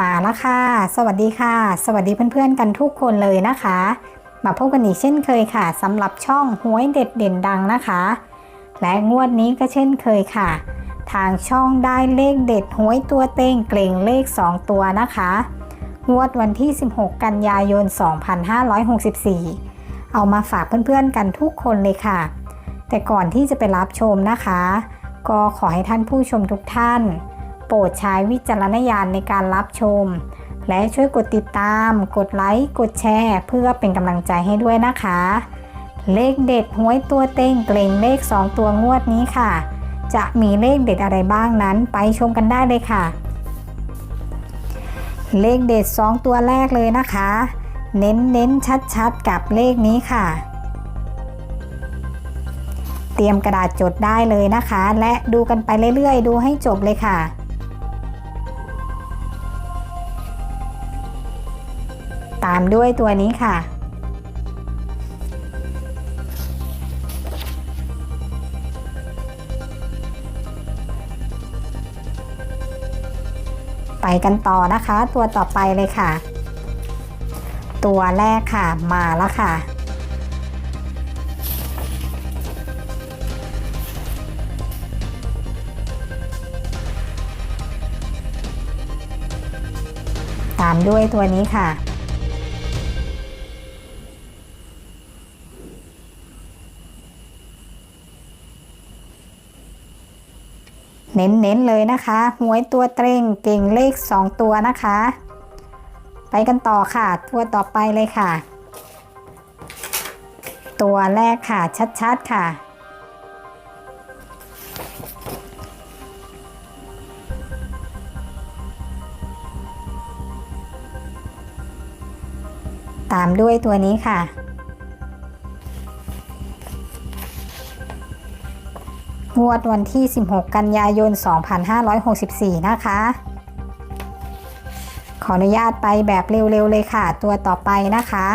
มาแล้วค่ะ สวัสดีค่ะ สวัสดีเพื่อนๆกันทุกคนเลยนะคะ มาพบกันอีกเช่นเคยค่ะสำหรับช่องหวยเด็ดเด่นดังนะคะ และงวดนี้ก็เช่นเคยค่ะ ทางช่องได้เลขเด็ดหวยตัวเต็งเกรงเลข 2 ตัวนะคะ งวดวันที่ 16 กันยายน 2564 เอามาฝากเพื่อนๆกันทุกคนเลยค่ะ แต่ก่อนที่จะไปรับชมนะคะ ก็ขอให้ท่านผู้ชมทุกท่าน โปรดใช้วิจารณญาณในการรับชม และช่วยกดติดตาม กดไลค์ กดแชร์ เพื่อเป็นกำลังใจให้ด้วยนะคะ เลขเด็ดหวยตัวเต็งเกรงเลข 2 ตัวงวดนี้ค่ะ จะมีเลขเด็ดอะไรบ้างนั้นไปชมกันได้เลยค่ะ เลขเด็ด 2 ตัวแรกเลยนะคะ เน้นเน้นชัดๆ กับเลขนี้ค่ะเตรียมกระดาษจดได้เลยนะคะ และดูกันไปเรื่อยๆ ดูให้จบเลยค่ะ ตามด้วยตัวนี้ค่ะ ไปกันต่อนะคะ ตัวต่อไปเลยค่ะ ตัวแรกค่ะมาแล้วค่ะตามด้วยตัวนี้ค่ะ เน้นๆเลยนะคะหวยตัวเตรงเก่งเลข 2 ตัวนะคะ ไปกันต่อค่ะ ตัวต่อไปเลยค่ะ ตัวแรกค่ะชัดๆค่ะ ตามด้วยตัวนี้ค่ะ งวดวันที่ 16 กันยายน 2564 นะคะ ขออนุญาตไปแบบเร็วๆเลยค่ะ ตัวต่อไปนะคะ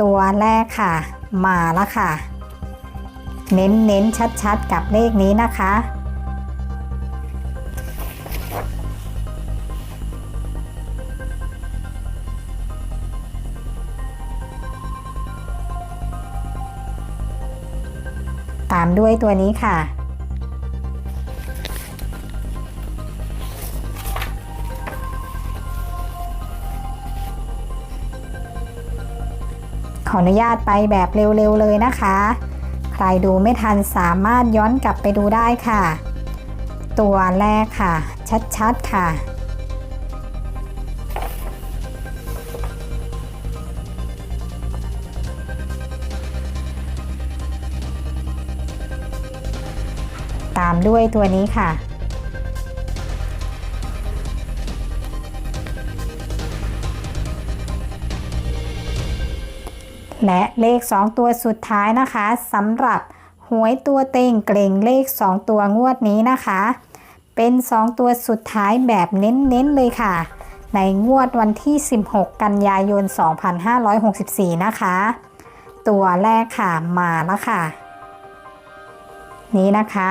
ตัวแรกค่ะ มาแล้วค่ะ เน้นๆชัดๆ กับเลขนี้นะคะามด้วยตัวนี้ค่ะ ขออนุญาตไปแบบเร็วๆเลยนะคะ ใครดูไม่ทันสามารถย้อนกลับไปดูได้ค่ะ ตัวแรกค่ะ ชัดๆค่ะามด้วยตัวนี้ค่ะ และเลข 2 ตัวสุดท้ายนะคะสำหรับหวยตัวเต็งเกรงเลข 2 ตัวงวดนี้นะคะ เป็น 2 ตัวสุดท้ายแบบเน้นๆเลยค่ะ ในงวดวันที่ 16 กันยายน 2564 นะคะ ตัวแรกค่ะมาแล้วค่ะ นี้นะคะ